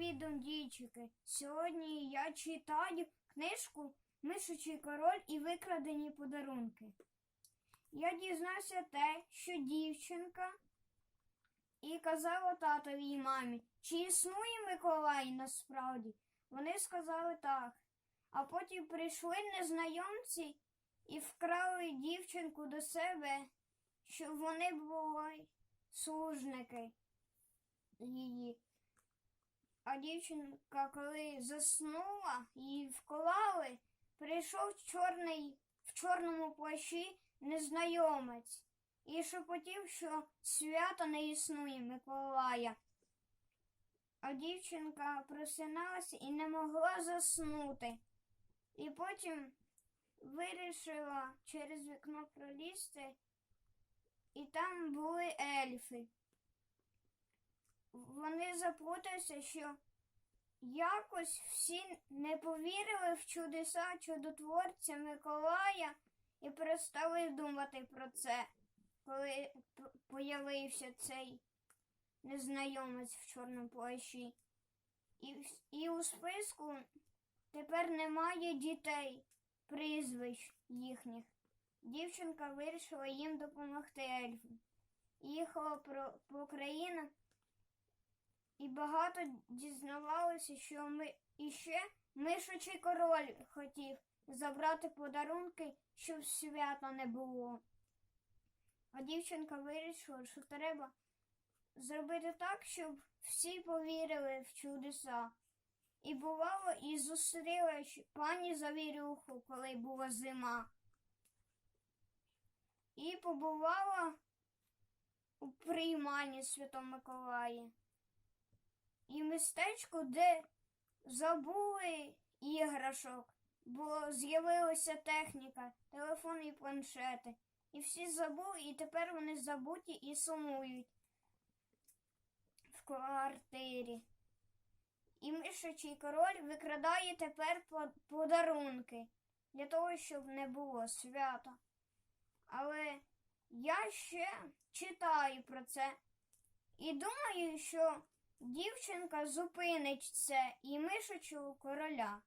Привіт, дондійчики! Сьогодні я читаю книжку Мишучий король і викрадені подарунки. Я дізнався те, що дівчинка і казала татові і мамі, чи існує Миколай насправді. Вони сказали так. А потім прийшли незнайомці і вкрали дівчинку до себе, щоб вони були служники її. А дівчинка, коли заснула, її вклали, прийшов чорний в чорному плащі незнайомець і шепотів, що свята не існує Миколая. А дівчинка просиналася і не могла заснути. І потім вирішила через вікно пролізти, і там були ельфи вони заплуталися, що якось всі не повірили в чудеса чудотворця Миколая і перестали думати про це, коли появився цей незнайомець в чорному плащі. І, і у списку тепер немає дітей, прізвищ їхніх. Дівчинка вирішила їм допомогти ельфам. Їхала по країнах і багато дізнавалося, що ми і ще мишучий король хотів забрати подарунки, щоб свята не було. А дівчинка вирішила, що треба зробити так, щоб всі повірили в чудеса. І бувало, і зустріла пані Завірюху, коли була зима. І побувала у прийманні Святого Миколая і містечко, де забули іграшок, бо з'явилася техніка, телефони і планшети. І всі забули, і тепер вони забуті і сумують в квартирі. І мишачий король викрадає тепер подарунки для того, щоб не було свята. Але я ще читаю про це і думаю, що Дівчинка зупиниться і мишучого короля.